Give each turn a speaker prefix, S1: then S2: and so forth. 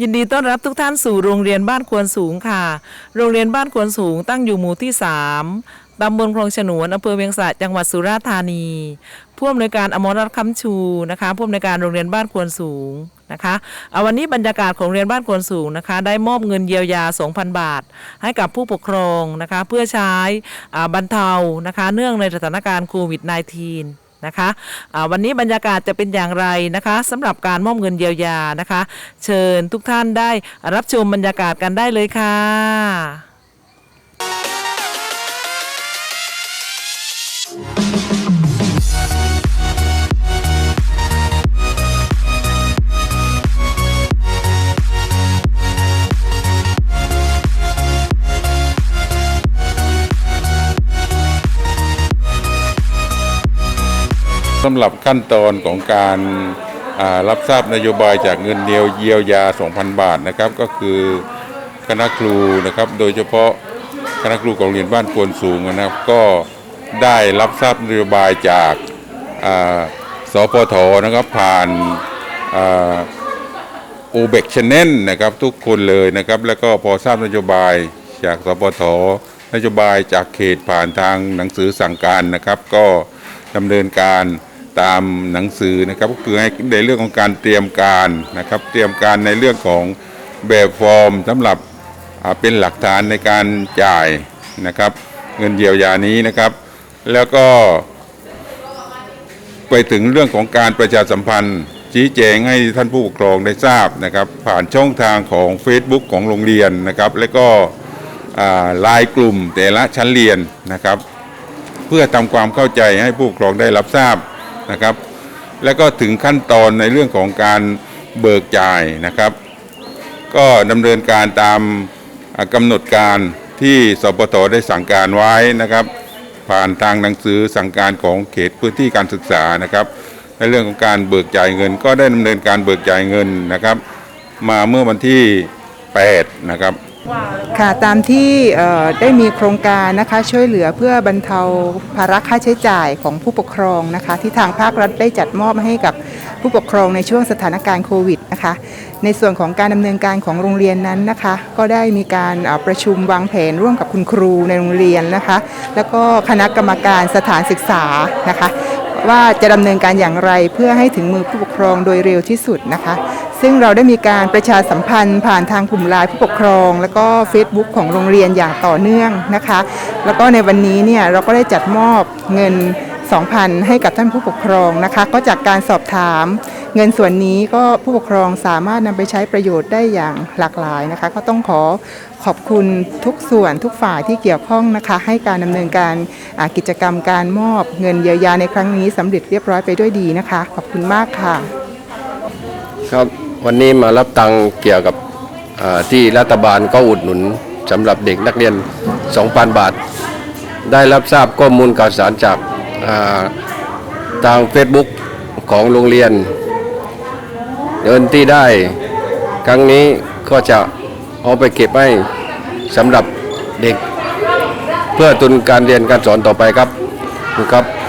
S1: ยินดีต้อนรับทุกท่านสู่โรงเรียนบ้านควรสูงค่ะ โรงเรียนบ้านควรสูงตั้งอยู่หมู่ที่ 3 ตำบลคลองฉนวนอำเภอเวียงสะจังหวัดสุราษฎร์ธานี ผู้อำนวยการอมรรัตน์คำชูนะคะ ผู้อำนวยการโรงเรียนบ้านควรสูงนะคะเอาวันนี้บรรยากาศของโรงเรียนบ้านควรสูงนะคะ ได้มอบเงินเยียวยา 2,000 บาท ให้กับผู้ปกครองนะคะ เพื่อใช้บรรเทานะคะ เนื่องในสถานการณ์โควิด -19 นะคะะวันนี้บรรยากาศจะเป็นอย่างไรนะคะสำหรับการมอบเงินเยียวยานะคะ เชิญทุกท่านได้รับชมบรรยากาศกันได้เลยค่ะ
S2: สำหรับขั้นตอนของการรับทราบนโยบายจากเงินเดียวเยียวยา 2,000 บาทนะครับก็คือคณะครูนะครับโดยเฉพาะคณะครูของโรงเรียนบ้านควรสูงนะครับ ก็ได้รับทราบนโยบายจากสพทนะครับผ่านโอเบกชแนลนะครับทุกคนเลยนะครับ แล้วก็พอทราบนโยบายจากสพทนโยบายจากเขตผ่านทางหนังสือสั่งการนะครับ ก็ดำเนินการ ตามหนังสือนะครับก็คือในเรื่องของการเตรียมการนะครับ เตรียมการในเรื่องของแบบฟอร์มสำหรับเป็นหลักฐานในการจ่ายนะครับ เงินเยียวยานี้นะครับ แล้วก็ ไปถึงเรื่องของการประชาสัมพันธ์ ชี้แจงให้ท่านผู้ปกครองได้ทราบนะครับ ผ่านช่องทางของ Facebook ของโรงเรียนนะครับ และก็ลายกลุ่มแต่ละชั้นเรียนนะครับ เพื่อทำความเข้าใจให้ผู้ปกครองได้รับทราบ นะครับ แล้วก็ถึงขั้นตอนในเรื่องของการเบิกจ่ายนะครับ ก็ดำเนินการตามกำหนดการที่สปทได้สั่งการไว้นะครับ ผ่านทางหนังสือสั่งการของเขตพื้นที่การศึกษานะครับ ในเรื่องของการเบิกจ่ายเงิน ก็ได้ดำเนินการเบิกจ่ายเงินนะครับ มาเมื่อวันที่8นะครับ
S3: ค่ะตามที่ได้มีโครงการนะคะช่วยเหลือเพื่อบรรเทาภาระค่าใช้จ่ายของผู้ปกครองนะคะ ที่ทางภาครัฐได้จัดมอบให้กับผู้ปกครองในช่วงสถานการณ์โควิดนะคะ ในส่วนของการดำเนินการของโรงเรียนนั้นนะคะ ก็ได้มีการประชุมวางแผนร่วมกับคุณครูในโรงเรียนนะคะ แล้วก็คณะกรรมการสถานศึกษานะคะ ว่าจะดำเนินการอย่างไรเพื่อให้ถึงมือผู้ปกครองโดยเร็วที่สุดนะคะ ซึ่งเราได้มีการประชาสัมพันธ์ ผ่านทางกลุ่มไลน์ผู้ปกครอง และก็ Facebook ของโรงเรียนอย่างต่อเนื่องนะคะ แล้วก็ในวันนี้เนี่ยเราก็ได้จัดมอบเงิน 2,000 ให้กับท่านผู้ปกครองนะคะ ก็จากการสอบถาม เงินส่วนนี้ก็ผู้ปกครองสามารถนำไปใช้ประโยชน์ได้อย่างหลากหลายนะคะ ก็ต้องขอขอบคุณทุกส่วนทุกฝ่ายที่เกี่ยวข้องนะคะ ให้การดำเนินการกิจกรรมการมอบเงินเยียวยาในครั้งนี้สำเร็จเรียบร้อยไปด้วยดีนะคะ ขอบคุณมากค่ะ
S4: ครับวันนี้มารับตังเกี่ยวกับที่รัฐบาลก็อุดหนุนสำหรับเด็กนักเรียน 2,000 บาท ได้รับทราบข้อมูลข่าวสารจากทาง Facebook ของโรงเรียน เงินที่ได้ ครั้งนี้ก็จะเอาไปเก็บให้สำหรับเด็ก เพื่อทุนการเรียนการสอนต่อไปครับขอบคุณครับ